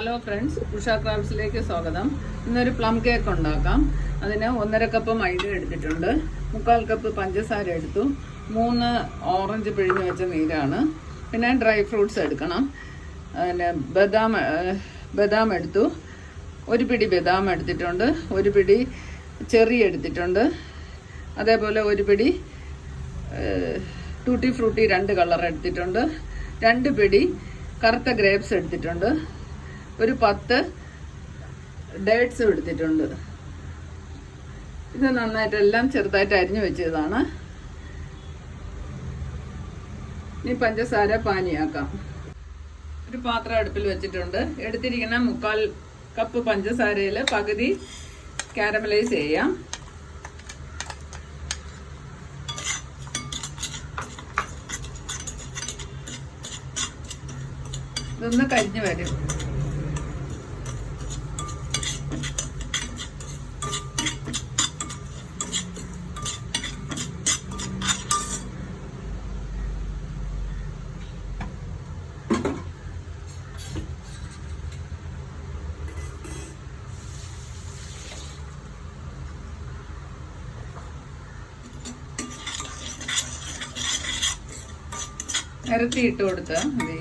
Hello friends Usha ക്രാഫ്റ്റ്സിലേക്ക് സ്വാഗതം. ഇന്നൊരു plum cake ഉണ്ടാക്കാം. അതിന് ഒന്നര കപ്പ് മൈദ എടുത്തിട്ടുണ്ട്. മുക്കാൽ കപ്പ് പഞ്ചസാര എടുത്തു. മൂന്ന് ഓറഞ്ച് പിഴിഞ്ഞ് വെച്ച നീരാണ്. പിന്നെ ഡ്രൈ ഫ്രൂട്ട്സ് എടുക്കണം. പിന്നെ ബദാം ബദാം എടുത്തു. ഒരു പിടി ബദാം എടുത്തിട്ടുണ്ട്. ഒരു പിടി ചെറി എടുത്തിട്ടുണ്ട്. അതേപോലെ ഒരു പിടി ടൂട്ടി ഫ്രൂട്ടി രണ്ട് കളർ എടുത്തിട്ടുണ്ട്. രണ്ട് പിടി കറുത്ത ഗ്രേപ്സ് എടുത്തിട്ടുണ്ട്. ഒരു പത്ത് ഡേറ്റ്സും എടുത്തിട്ടുണ്ട്. ഇത് നന്നായിട്ട് എല്ലാം ചെറുതായിട്ട് അരിഞ്ഞു വെച്ചതാണ്. ഇനി പഞ്ചസാര പാനിയാക്കാം. ഒരു പാത്രം അടുപ്പിൽ വെച്ചിട്ടുണ്ട്. എടുത്തിരിക്കുന്ന മുക്കാൽ കപ്പ് പഞ്ചസാരയിൽ പകുതി കാരമലൈസ് ചെയ്യാം. ഇതൊന്ന് കരിഞ്ഞു വരും. നിരത്തി ഇട്ട് കൊടുത്ത് മതി.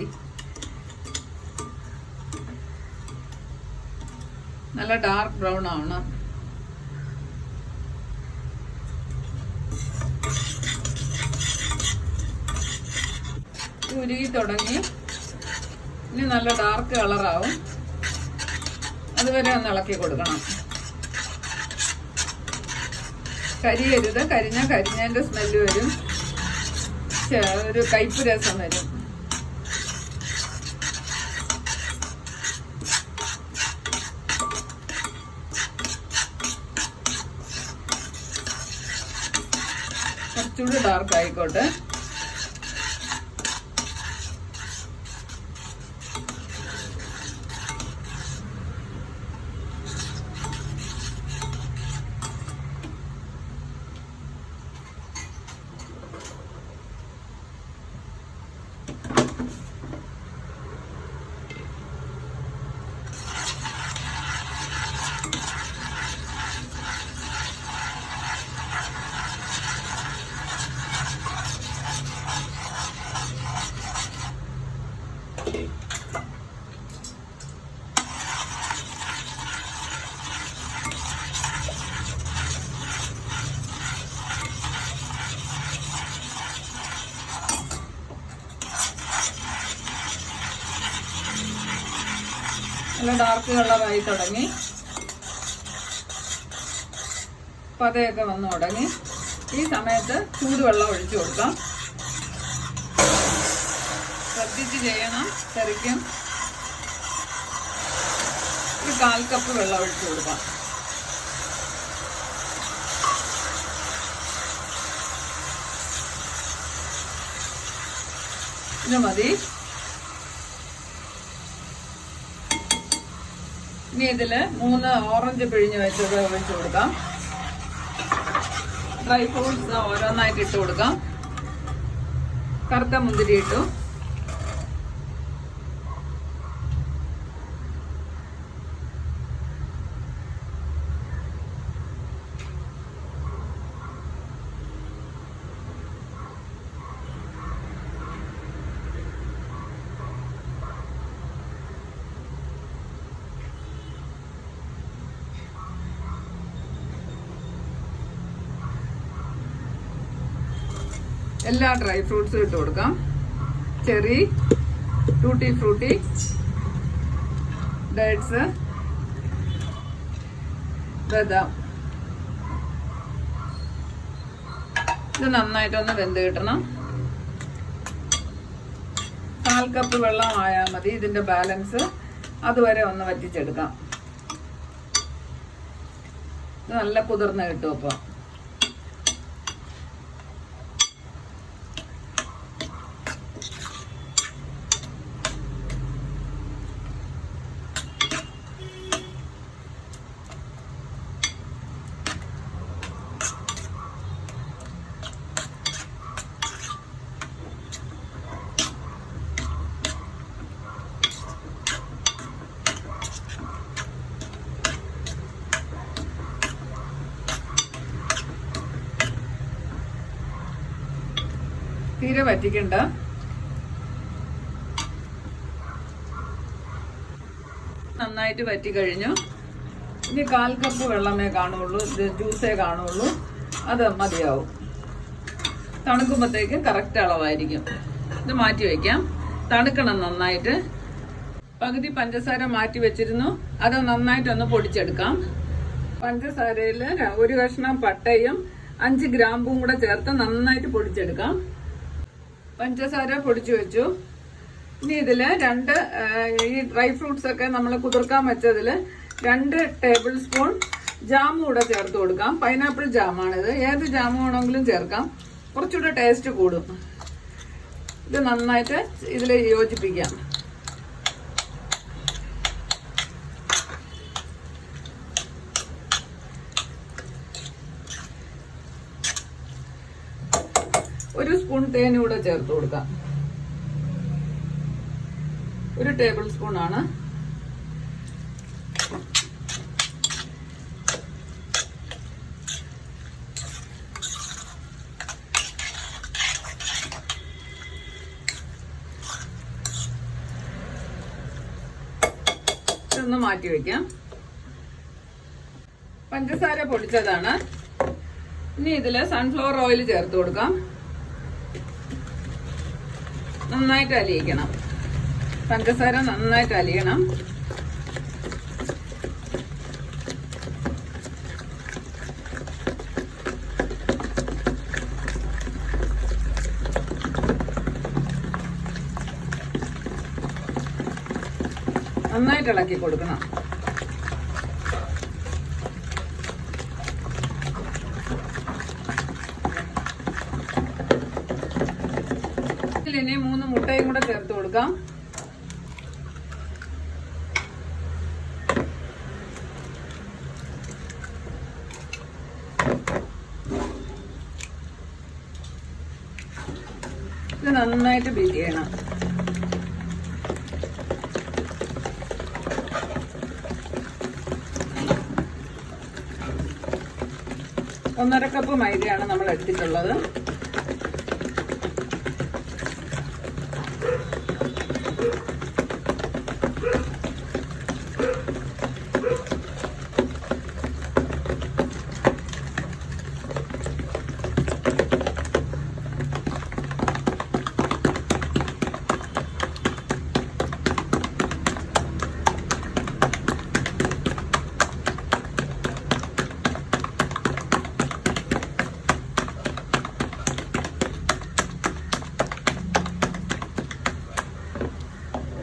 നല്ല ഡാർക്ക് ബ്രൗൺ ആവണം ഉരുകി തുടങ്ങി. ഇനി നല്ല ഡാർക്ക് കളറാവും അതുവരെ ഒന്ന് ഇളക്കി കൊടുക്കണം. കരിയരുത്. കരിഞ്ഞ കരിഞ്ഞതിന്റെ സ്മെല്ല് വരും. ചെ- ഒരു കയ്പ് രസം വരും. കുറച്ചുകൂടി ഡാർക്ക് ആയിക്കോട്ടെ. നല്ല ഡാർക്ക് കളറായി തുടങ്ങി. പതയൊക്കെ വന്നു തുടങ്ങി ഈ സമയത്ത് ചൂടുവെള്ളം ഒഴിച്ചു കൊടുക്കാം. ശ്രദ്ധിച്ച് ചെയ്യണം. ശരിക്കും ഒരു കാൽ കപ്പ് വെള്ളം ഒഴിച്ചു കൊടുക്കാം. ഇത് മതി. ഇനി ഇതിൽ മൂന്ന് ഓറഞ്ച് പിഴിഞ്ഞ് വെച്ചത് ഒഴിച്ചു കൊടുക്കാം. ഡ്രൈ ഫ്രൂട്ട്സ് ഓരോന്നായിട്ട് ഇട്ട് കൊടുക്കാം. കറുത്ത മുന്തിരി ഇട്ടു. എല്ലാ ഡ്രൈ ഫ്രൂട്ട്സും ഇട്ട് കൊടുക്കാം. ചെറി ടൂട്ടി ഫ്രൂട്ടി ഡേറ്റ്സ് ബദാം ഇത്. നന്നായിട്ടൊന്ന് വെന്ത് കിട്ടണം. കാൽ കപ്പ് വെള്ളം ആയാൽ മതി ഇതിന്റെ ബാലൻസ് അതുവരെ ഒന്ന് വറ്റിച്ചെടുക്കാം. ഇത് നല്ല കുതിർന്ന് കിട്ടും അപ്പോൾ തീരെ വറ്റിക്കണ്ട. നന്നായിട്ട് വറ്റി കഴിഞ്ഞു. ഇനി കാൽ കപ്പ് വെള്ളമേ കാണുള്ളൂ ജ്യൂസേ കാണുള്ളൂ. അത് മതിയാവും. തണുക്കുമ്പോഴത്തേക്കും കറക്റ്റ് അളവായിരിക്കും. ഇത് മാറ്റി വയ്ക്കാം തണുക്കണം നന്നായിട്ട്. പകുതി പഞ്ചസാര മാറ്റി വെച്ചിരുന്നു. അത് നന്നായിട്ടൊന്ന് പൊടിച്ചെടുക്കാം. പഞ്ചസാരയിൽ ഒരു കഷ്ണം പട്ടയും അഞ്ച് ഗ്രാമ്പും കൂടെ ചേർത്ത് നന്നായിട്ട് പൊടിച്ചെടുക്കാം. പഞ്ചസാര പൊടിച്ചു വെച്ചു. ഇനി ഇതിൽ രണ്ട് ഈ ഡ്രൈ ഫ്രൂട്ട്സ് ഒക്കെ നമ്മൾ കുതിർക്കാൻ വെച്ചതിൽ രണ്ട് ടേബിൾ സ്പൂൺ ജാം കൂടെ ചേർത്ത് കൊടുക്കാം. പൈനാപ്പിൾ ജാമാണിത്. ഏത് ജാം വേണമെങ്കിലും ചേർക്കാം. കുറച്ചുകൂടെ ടേസ്റ്റ് കൂടും. ഇത് നന്നായിട്ട് ഇതിൽ യോജിപ്പിക്കാം. ഒരു സ്പൂൺ തേൻ കൂടെ ചേർത്ത് കൊടുക്കാം. ഒരു ടേബിൾ സ്പൂൺ ആണ്. ഇതൊന്ന് മാറ്റി വെക്കാം. പഞ്ചസാര പൊടിച്ചതാണ്. ഇനി ഇതിൽ സൺഫ്ലവർ ഓയിൽ ചേർത്ത് കൊടുക്കാം. നന്നായിട്ട് അലിയിക്കണം പഞ്ചസാര നന്നായിട്ട് അലിയണം നന്നായിട്ട് ഇളക്കി കൊടുക്കണം. ഇനി മൂന്ന് മുട്ടയും കൂടെ ചേർത്ത് കൊടുക്കാം. ഇത് നന്നായിട്ട് ബീറ്റ് ചെയ്യണം. ഒന്നര കപ്പ് മൈദയാണ് നമ്മൾ എടുത്തിട്ടുള്ളത്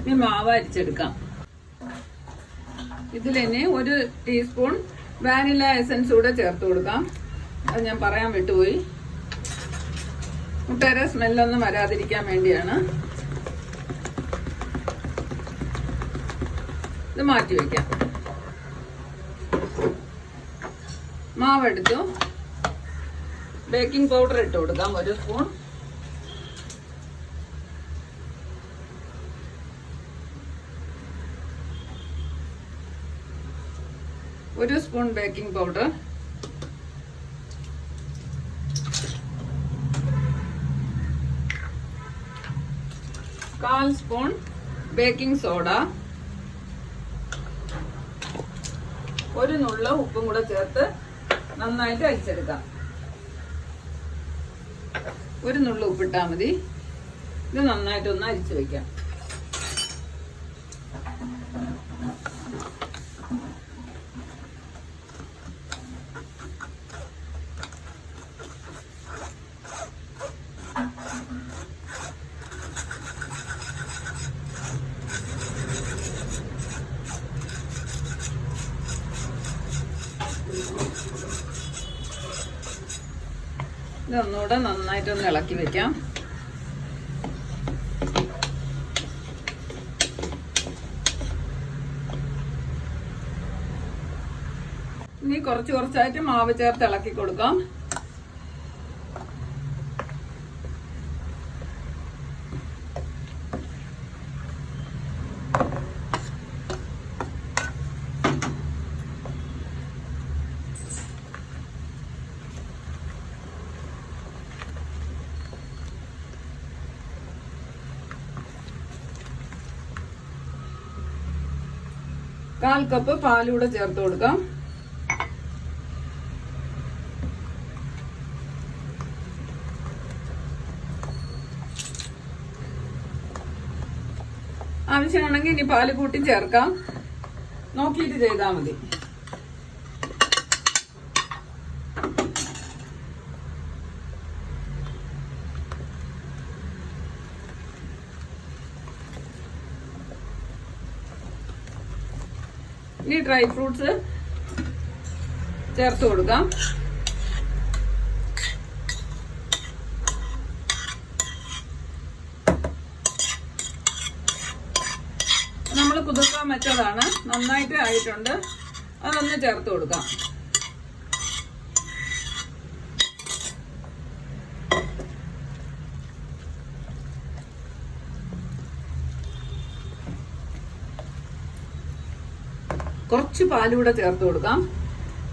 ഇനി മാവ് അരിച്ചെടുക്കാം ഇതിലിനി ഒരു ടീസ്പൂൺ വാനില എസൻസ് കൂടെ ചേർത്ത് കൊടുക്കാം. അത് ഞാൻ പറയാൻ വിട്ടുപോയി. മുട്ടയുടെ സ്മെല്ലൊന്നും വരാതിരിക്കാൻ വേണ്ടിയാണ്. ഇത് മാറ്റി വയ്ക്കാം മാവെടുത്തു. ബേക്കിംഗ് പൗഡർ ഇട്ട് കൊടുക്കാം. ഒരു സ്പൂൺ ഒരു സ്പൂൺ ബേക്കിംഗ് പൗഡർ. കാൽ സ്പൂൺ ബേക്കിംഗ് സോഡ. ഒരു നുള്ള ഉപ്പും കൂടെ ചേർത്ത് നന്നായിട്ട് അരിച്ചെടുക്കാം. ഒരു നുള്ള ഉപ്പിട്ടാൽ മതി. ഇത് നന്നായിട്ടൊന്ന് അരിച്ചു വയ്ക്കാം ഇതൊന്നുകൂടെ നന്നായിട്ടൊന്ന് ഇളക്കി വെക്കാം. ഇനി കുറച്ച് കുറച്ചായിട്ട് മാവ് ചേർത്ത് ഇളക്കി കൊടുക്കാം. കാൽ കപ്പ് പാലൂടെ ചേർത്ത് കൊടുക്കാം. ആവശ്യമാണെങ്കിൽ ഇനി പാൽ കൂട്ടി ചേർക്കാം. നോക്കിയിട്ട് ചെയ്താൽ മതി. ഡ്രൈ ഫ്രൂട്ട്സ് ചേർത്ത് കൊടുക്കാം. നമ്മൾ കുതിർക്കാൻ വെച്ചതാണ്. നന്നായിട്ട് ആയിട്ടുണ്ട്. അതൊന്ന് ചേർത്ത് കൊടുക്കാം. കുറച്ച് പാലൂടെ ചേർത്ത് കൊടുക്കാം.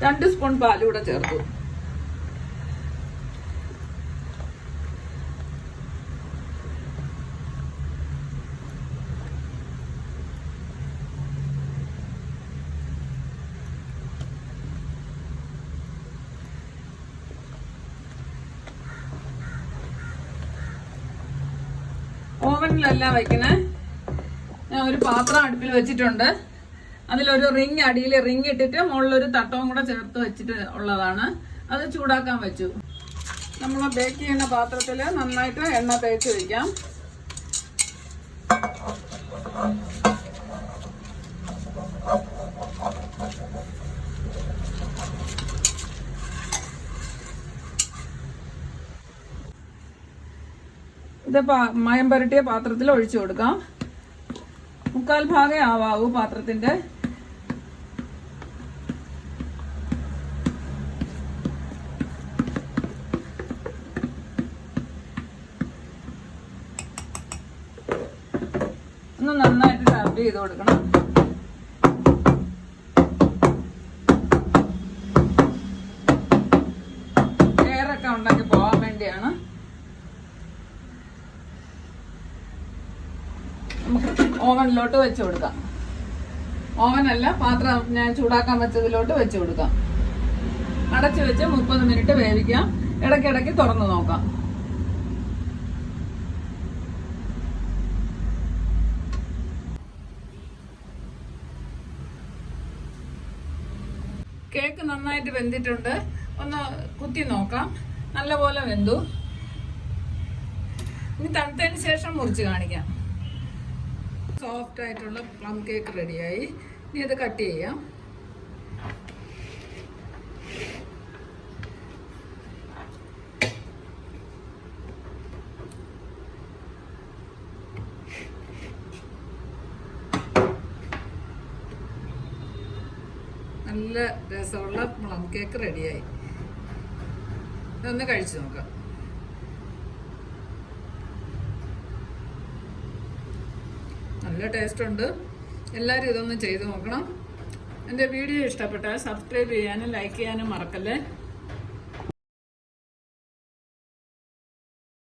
രണ്ട് സ്പൂൺ പാലൂടെ ചേർത്തു. ഓവനിലല്ല വയ്ക്കണേ. ഞാൻ ഒരു പാത്രം അടുപ്പിൽ വെച്ചിട്ടുണ്ട്. അതിലൊരു റിങ് അടിയിൽ റിങ് ഇട്ടിട്ട് മുകളിലൊരു തട്ടവും കൂടെ ചേർത്ത് വെച്ചിട്ട് ഉള്ളതാണ്. അത് ചൂടാക്കാൻ വെച്ചു. നമ്മൾ ബേക്ക് ചെയ്യുന്ന പാത്രത്തിൽ നന്നായിട്ട് എണ്ണ തേച്ച് വയ്ക്കാം ഇത് മയം പുരട്ടിയ പാത്രത്തിൽ ഒഴിച്ചു കൊടുക്കാം. മുക്കാൽ ഭാഗേ ആവാവൂ പാത്രത്തിന്റെ ഒന്ന് നന്നായിട്ട് ടാപ്പ് ചെയ്ത് കൊടുക്കണം. എയറൊക്കെ ഉണ്ടാക്കി പോകാൻ വേണ്ടിയാണ്. നമുക്ക് ഓവനിലോട്ട് വെച്ച് കൊടുക്കാം. ഓവനല്ല പാത്രം ഞാൻ ചൂടാക്കാൻ വെച്ചതിലോട്ട് വെച്ച് കൊടുക്കാം. അടച്ചു വെച്ച് മുപ്പത് മിനിറ്റ് വേവിക്കാം. ഇടയ്ക്കിടയ്ക്ക് തുറന്നു നോക്കാം. കേക്ക് നന്നായിട്ട് വെന്തിട്ടുണ്ട്. ഒന്ന് കുത്തി നോക്കാം. നല്ലപോലെ വെന്തു. ഇനി തണുത്തതിന് ശേഷം മുറിച്ച് കാണിക്കാം. സോഫ്റ്റ് ആയിട്ടുള്ള പ്ലം കേക്ക് റെഡിയായി ഇനി അത് കട്ട് ചെയ്യാം. നല്ല രസമുള്ള പ്ലം കേക്ക് റെഡിയായി. ഒന്ന് കഴിച്ചു നോക്കാം. നല്ല ടേസ്റ്റ് ഉണ്ട് എല്ലാവരും ഇതൊന്ന് ചെയ്ത് നോക്കണം. എന്റെ വീഡിയോ ഇഷ്ടപ്പെട്ടാൽ സബ്സ്ക്രൈബ് ചെയ്യാനും ലൈക്ക് ചെയ്യാനും മറക്കല്ലേ?